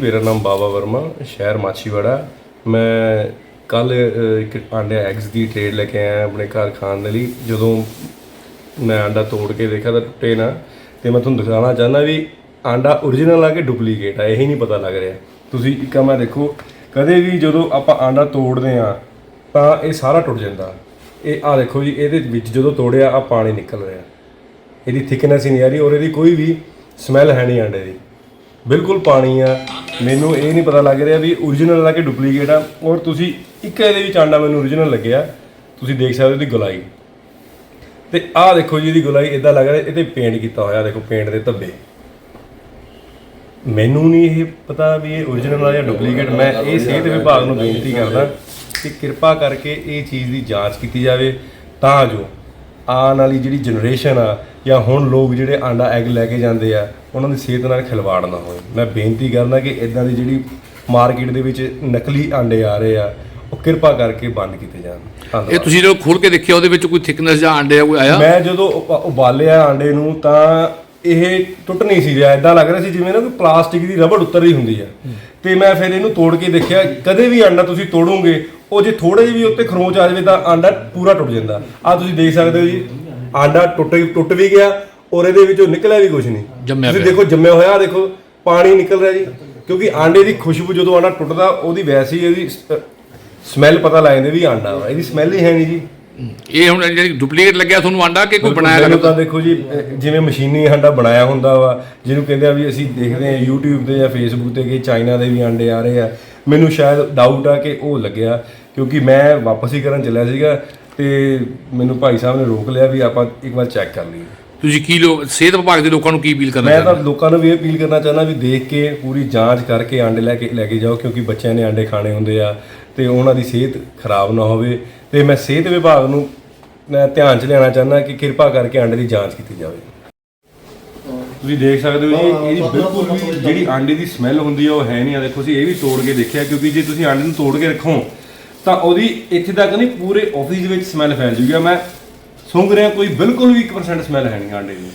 ਮੇਰਾ ਨਾਮ ਬਾਬਾ ਵਰਮਾ, ਸ਼ਹਿਰ ਮਾਛੀਵਾੜਾ। ਮੈਂ ਕੱਲ ਇੱਕ ਆਂਡੇ ਐਗਸ ਦੀ ਟ੍ਰੇਡ ਲੈ ਕੇ ਆਇਆ ਆਪਣੇ ਘਰ ਖਾਣ ਦੇ ਲਈ। ਜਦੋਂ ਮੈਂ ਆਂਡਾ ਤੋੜ ਕੇ ਦੇਖਿਆ ਤਾਂ ਟੁੱਟੇ ਨਾ, ਤੇ ਮੈਂ ਤੁਹਾਨੂੰ ਦਿਖਾਉਣਾ ਚਾਹੁੰਦਾ ਵੀ ਆਂਡਾ origignal ਆ ਕਿ ਡੁਪਲੀਕੇਟ ਆ, ਇਹ ਹੀ ਨਹੀਂ ਪਤਾ ਲੱਗ ਰਿਹਾ। ਤੁਸੀਂ ਇੱਕ ਮੈਂ ਦੇਖੋ, ਕਦੇ ਵੀ ਜਦੋਂ ਆਪਾਂ ਆਂਡਾ ਤੋੜਦੇ ਆ ਤਾਂ ਇਹ ਸਾਰਾ ਟੁੱਟ ਜਾਂਦਾ। ਇਹ ਆ ਦੇਖੋ ਜੀ, ਇਹਦੇ ਵਿੱਚ ਜਦੋਂ ਤੋੜਿਆ ਆ ਪਾਣੀ ਨਿਕਲ ਰਿਹਾ। ਇਹਦੀ ਥਿਕਨੈਸ ਹੀ ਨਹੀਂ ਆ ਰਹੀ ਔਰ ਇਹਦੀ ਕੋਈ ਵੀ ਸਮੈਲ ਹੈ ਨਹੀਂ ਆਂਡੇ ਦੀ। ਬਿਲਕੁਲ ਪਾਣੀ ਆ। ਮੈਨੂੰ ਇਹ ਨਹੀਂ ਪਤਾ ਲੱਗ ਰਿਹਾ ਵੀ origignal ਆ ਕਿ ਡੁਪਲੀਕੇਟ ਆ। ਔਰ ਤੁਸੀਂ ਇੱਕ ਇਹਦੇ ਵਿੱਚ ਆਂਡਾ ਮੈਨੂੰ origignal ਲੱਗਿਆ। ਤੁਸੀਂ ਦੇਖ ਸਕਦੇ ਹੋ ਇਹਦੀ ਗੁਲਾਈ। ਤੇ ਆਹ ਦੇਖੋ ਜੀ, ਇਹਦੀ ਗੁਲਾਈ ਇਦਾਂ ਲੱਗ ਰਿਹਾ ਇਹਤੇ ਪੇਂਟ ਕੀਤਾ ਹੋਇਆ, ਦੇਖੋ ਪੇਂਟ ਦੇ ਧੱਬੇ। ਮੈਨੂੰ ਨਹੀਂ ਇਹ ਪਤਾ ਵੀ ਇਹ origignal ਆ ਜਾਂ ਡੁਪਲੀਕੇਟ ਮੈਂ ਇਹ ਸਿਹਤ ਵਿਭਾਗ ਨੂੰ ਬੇਨਤੀ ਕਰਦਾ ਕਿ ਕਿਰਪਾ ਕਰਕੇ ਇਹ ਚੀਜ਼ ਦੀ ਜਾਂਚ ਕੀਤੀ ਜਾਵੇ। ਤਾਂ ਜੋ ਆਉਣ ਵਾਲੀ ਜਿਹੜੀ ਜਨਰੇਸ਼ਨ ਆ ਜਾਂ ਹੁਣ ਲੋਕ ਜਿਹੜੇ ਆਂਡਾ ਐਗ ਲੈ ਕੇ ਜਾਂਦੇ ਆ ਉਹਨਾਂ ਦੀ ਸਿਹਤ ਨਾਲ ਖਿਲਵਾੜ ਨਾ ਹੋਵੇ ਮੈਂ ਬੇਨਤੀ ਕਰਦਾ ਕਿ ਇਦਾਂ ਦੀ ਜਿਹੜੀ ਮਾਰਕੀਟ ਦੇ ਵਿੱਚ ਨਕਲੀ ਆਂਡੇ ਆ ਰਹੇ ਆ ਉਹ ਕਿਰਪਾ ਕਰਕੇ ਬੰਦ ਕੀਤੇ ਜਾਣ। ਇਹ ਤੁਸੀਂ ਜਦੋਂ ਖੋਲ ਕੇ ਦੇਖਿਆ ਉਹਦੇ ਵਿੱਚ ਕੋਈ ਥਿਕਨੈਸ ਜਾਂ ਆਂਡੇ ਦਾ ਕੋਈ ਆਇਆ? ਮੈਂ ਜਦੋਂ ਉਬਾਲਿਆ ਆਂਡੇ ਨੂੰ ਤਾਂ ਇਹ ਟੁੱਟ ਨਹੀਂ ਸੀ ਰਿਹਾ ਇਦਾਂ ਲੱਗ ਰਿਹਾ ਸੀ ਜਿਵੇਂ ਨਾ ਕੋਈ ਪਲਾਸਟਿਕ ਦੀ ਰਬੜ ਉੱਤਰ ਰਹੀ ਹੁੰਦੀ ਆ। ਤੇ ਮੈਂ ਫਿਰ ਇਹਨੂੰ ਤੋੜ ਕੇ ਦੇਖਿਆ ਕਦੇ ਵੀ ਆਂਡਾ ਤੁਸੀਂ ਤੋੜੋਗੇ ਉਹ ਜੇ ਥੋੜੇ ਜਿਹੇ ਵੀ ਉੱਤੇ ਖਰੋਚ ਆ ਜਾਵੇ ਤਾਂ ਆਂਡਾ ਪੂਰਾ ਟੁੱਟ ਜਾਂਦਾ। ਆ ਤੁਸੀਂ ਦੇਖ ਸਕਦੇ ਹੋ ਜੀ ਆਂਡਾ ਟੁੱਟ ਟੁੱਟ ਵੀ ਗਿਆ ਔਰ ਇਹਦੇ ਵਿੱਚੋਂ ਨਿਕਲਿਆ ਵੀ ਕੁਝ ਨਹੀਂ। ਜੰਮਿਆ ਤੁਸੀਂ। ਦੇਖੋ ਜੰਮਿਆ ਹੋਇਆ ਦੇਖੋ ਪਾਣੀ ਨਿਕਲ ਰਿਹਾ ਜੀ ਕਿਉਂਕਿ ਆਂਡੇ ਦੀ ਖੁਸ਼ਬੂ ਜਦੋਂ ਆਂਡਾ ਟੁੱਟਦਾ ਉਹਦੀ ਵੈਸੇ ਇਹਦੀ ਸਮੈਲ ਪਤਾ ਲੱਗ ਜਾਂਦੀ ਵੀ ਆਂਡਾ ਵਾ ਇਹਦੀ ਸਮੈਲ ਹੀ ਹੈ ਨਹੀਂ ਜੀ। ਇਹ ਹੁਣ ਜਿਹੜੀ ਡੁਪਲੀਕੇਟ ਲੱਗਿਆ ਤੁਹਾਨੂੰ ਆਂਡਾ ਕਿ ਕੋਈ ਬਣਾਇਆ ਮੈਨੂੰ ਲੱਗਦਾ? ਤਾਂ ਦੇਖੋ ਜੀ ਅਹ ਜਿਵੇਂ ਮਸ਼ੀਨੀ ਆਂਡਾ ਬਣਾਇਆ ਹੁੰਦਾ ਵਾ ਜਿਹਨੂੰ ਕਹਿੰਦੇ ਆ ਵੀ ਅਸੀਂ ਦੇਖਦੇ ਆ YouTube ਤੇ ਜਾਂ Facebook ਤੇ ਕਿ ਚਾਈਨਾ ਦੇ ਵੀ ਆਂਡੇ ਆ ਰਹੇ ਆ। ਮੈਨੂੰ ਸ਼ਾਇਦ ਡਾਊਟ ਆ ਕਿ ਉਹ ਲੱਗਿਆ ਕਿਉਂਕਿ ਮੈਂ ਵਾਪਸ ਹੀ ਕਰਨ ਚੱਲਿਆ ਸੀਗਾ ਤੇ ਮੈਨੂੰ ਭਾਈ ਸਾਹਿਬ ਨੇ ਰੋਕ ਲਿਆ ਵੀ ਆਪਾਂ ਇੱਕ ਵਾਰ ਚੈੱਕ ਕਰ ਲਈਏ। ਤੁਸੀਂ ਕੀ ਲੋ ਸਿਹਤ ਵਿਭਾਗ ਦੇ ਲੋਕਾਂ ਨੂੰ ਕੀ ਅਪੀਲ ਕਰਨਾ ਮੈਂ ਤਾਂ ਚਾਹੁੰਦੇ? ਲੋਕਾਂ ਨੂੰ ਵੀ ਇਹ ਅਪੀਲ ਕਰਨਾ ਚਾਹੁੰਦਾ ਵੀ ਦੇਖ ਕੇ ਪੂਰੀ ਜਾਂਚ ਕਰਕੇ ਆਂਡੇ ਲੈ ਕੇ ਲੈ ਕੇ ਜਾਓ ਕਿਉਂਕਿ ਬੱਚਿਆਂ ਨੇ ਆਂਡੇ ਖਾਣੇ ਹੁੰਦੇ ਆ ਤੇ ਉਹਨਾਂ ਦੀ ਸਿਹਤ ਖਰਾਬ ਨਾ ਹੋਵੇ। ਤੇ ਮੈਂ ਸਿਹਤ ਵਿਭਾਗ ਨੂੰ ਮੈਂ ਧਿਆਨ 'ਚ ਲੈਣਾ ਚਾਹੁੰਦਾ ਕਿ ਕਿਰਪਾ ਕਰਕੇ ਆਂਡੇ ਦੀ ਜਾਂਚ ਕੀਤੀ ਜਾਵੇ। ਤੁਸੀਂ ਦੇਖ ਸਕਦੇ ਹੋ ਜੀ ਇਹਦੀ ਬਿਲਕੁਲ ਵੀ ਜਿਹੜੀ ਆਂਡੇ ਦੀ ਸਮੈਲ ਹੁੰਦੀ ਆ ਉਹ ਹੈ ਨਹੀਂ ਆ। ਦੇਖੋ ਅਸੀਂ ਇਹ ਵੀ ਤੋੜ ਕੇ ਦੇਖਿਆ ਕਿਉਂਕਿ ਜੇ ਤੁਸੀਂ ਆਂਡੇ ਨੂੰ ਤੋੜ ਕੇ ਰੱਖੋ ਤਾਂ ਉਹਦੀ ਇੱਥੇ ਤੱਕ ਨਹੀਂ ਪੂਰੇ ਆਫਿਸ ਦੇ ਵਿੱਚ ਸਮੈਲ ਫੈਲ ਜੂਗੀ। ਮੈਂ ਸੁੰਘ ਰਿਹਾ ਕੋਈ ਬਿਲਕੁਲ ਵੀ 1% ਸਮੈਲ ਹੈ ਨਹੀਂ ਆਂਡੇ ਦੀ।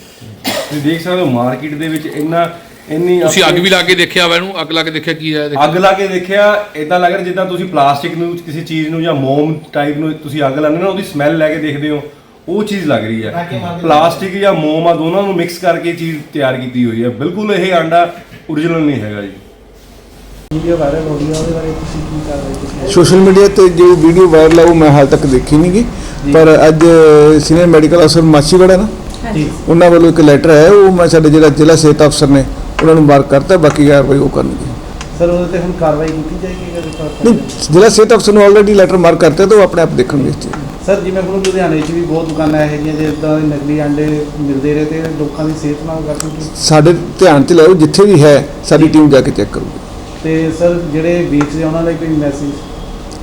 ਤੁਸੀਂ ਦੇਖ ਸਕਦੇ ਹੋ ਮਾਰਕੀਟ ਦੇ ਵਿੱਚ ਇੰਨਾ ਇੰਨੀ ਤੁਸੀਂ ਅੱਗ ਵੀ ਲਾ ਕੇ ਦੇਖਿਆ ਵਾ ਇਹਨੂੰ? ਅੱਗ ਲਾ ਕੇ ਦੇਖਿਆ ਕੀ ਆਇਆ ਦੇਖੋ। ਅੱਗ ਲਾ ਕੇ ਦੇਖਿਆ ਇਦਾਂ ਲੱਗ ਰਿਹਾ ਜਿੱਦਾਂ ਤੁਸੀਂ ਪਲਾਸਟਿਕ ਨੂੰ ਕਿਸੇ ਚੀਜ਼ ਨੂੰ ਜਾਂ ਮੋਮ ਟਾਈਪ ਨੂੰ ਤੁਸੀਂ ਅੱਗ ਲਾਉਂਦੇ ਨਾ ਉਹਦੀ ਸਮੈਲ ਲੈ ਕੇ ਦੇਖਦੇ ਹੋ ਉਹ ਚੀਜ਼ ਲੱਗ ਰਹੀ ਹੈ। ਪਲਾਸਟਿਕ ਜਾਂ ਮੋਮ ਆ ਦੋਨਾਂ ਨੂੰ ਮਿਕਸ ਕਰਕੇ ਚੀਜ਼ ਤਿਆਰ ਕੀਤੀ ਹੋਈ ਹੈ। ਬਿਲਕੁਲ ਇਹ ਆਂਡਾ origignal ਨਹੀਂ ਹੈਗਾ ਜੀ। ਵੀਡੀਓ ਵਾਇਰਲ ਹੋ ਰਹੀ ਹੈ ਉਹਦੇ ਬਾਰੇ ਤੁਸੀਂ ਕੀ ਕਰ ਰਹੇ ਹੋ? ਸੋਸ਼ਲ ਮੀਡੀਆ ਤੇ ਜੋ ਵੀਡੀਓ ਵਾਇਰਲ ਆ ਉਹ ਮੈਂ ਹਾਲ ਤੱਕ ਦੇਖੀ ਨਹੀਂ ਗੀ ਪਰ ਅੱਜ ਸੀਨੀਅਰ ਮੈਡੀਕਲ ਅਫਸਰ ਮਾਛੀਵਾੜਾ ਨਾ ਉਹਨਾਂ ਵੱਲੋਂ ਇੱਕ ਲੈਟਰ ਆਇਆ ਉਹ ਮੈਂ ਸਾਡੇ ਜਿਹੜਾ ਜ਼ਿਲ੍ਹਾ ਸਿਹਤ ਅਫਸਰ ਨੇ ਉਹਨਾਂ ਨੂੰ ਮਾਰਕ ਕਰਤਾ ਬਾਕੀ ਕਾਰਵਾਈ ਉਹ ਕਰਨਗੇ। ਸਰ ਉਹਦੇ ਤੇ ਹੁਣ ਕਾਰਵਾਈ ਕੀਤੀ ਜਾਏਗੀ ਨਹੀਂ ਜ਼ਿਲ੍ਹਾ ਸਿਹਤ ਅਫਸਰ ਨੂੰ ਆਲਰੇਡੀ ਲੈਟਰ ਮਾਰਕ ਕਰਤਾ ਤਾਂ ਉਹ ਆਪਣੇ ਆਪ ਦੇਖਣਗੇ ਇਸ ਚੀਜ਼। ਸਰ ਜਿਵੇਂ ਹੁਣ ਲੁਧਿਆਣੇ 'ਚ ਵੀ ਬਹੁਤ ਦੁਕਾਨਾਂ ਇਹੋ ਜਿਹੀਆਂ ਜਿੱਦਾਂ ਦੇ ਨਕਲੀ ਆਂਡੇ ਮਿਲਦੇ ਰਹੇ ਤੇ ਲੋਕਾਂ ਦੀ ਸਿਹਤ ਨਾਲ ਕਾਫੀ ਸਾਡੇ ਧਿਆਨ ਚ ਲਿਆਓ ਜਿੱਥੇ ਵੀ ਹੈ ਸਾਡੀ ਟੀਮ ਜਾ ਕੇ ਚੈੱਕ ਕਰੂਗੀ। ਤੇ ਸਰ ਜਿਹੜੇ ਵੇਚਦੇ ਉਹਨਾਂ ਲਈ ਕੋਈ ਮੈਸੇਜ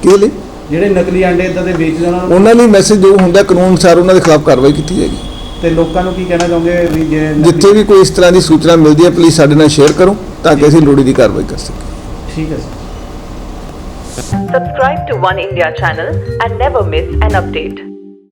ਕਿਹਦੇ ਲਈ? ਜਿਹੜੇ ਨਕਲੀ ਆਂਡੇ ਇਦਾਂ ਦੇ ਵੇਚਦੇ ਉਹਨਾਂ ਨੂੰ ਉਹਨਾਂ ਲਈ ਮੈਸੇਜ ਜੋ ਹੁੰਦਾ ਕਾਨੂੰਨ ਅਨੁਸਾਰ ਉਹਨਾਂ ਦੇ ਖਿਲਾਫ ਕਾਰਵਾਈ ਕੀਤੀ ਜਾਏਗੀ। ਤੇ ਲੋਕਾਂ ਨੂੰ ਕੀ ਕਹਿਣਾ ਚਾਹੋਗੇ ਵੀ ਜੇ ਨਕਲੀ- ਜਿੱਥੇ ਵੀ ਕੋਈ ਇਸ ਤਰ੍ਹਾਂ ਦੀ ਸੂਚਨਾ ਮਿਲਦੀ ਹੈ ਪਲੀਜ਼ ਸਾਡੇ ਨਾਲ ਸ਼ੇਅਰ ਕਰੋ ਤਾਂ ਕਿ ਅਸੀਂ ਲੋੜੀ ਦੀ ਕਾਰਵਾਈ ਕਰ ਸਕੀਏ। ਠੀਕ ਹੈ sir. Subscribe to One India channel and never miss an update.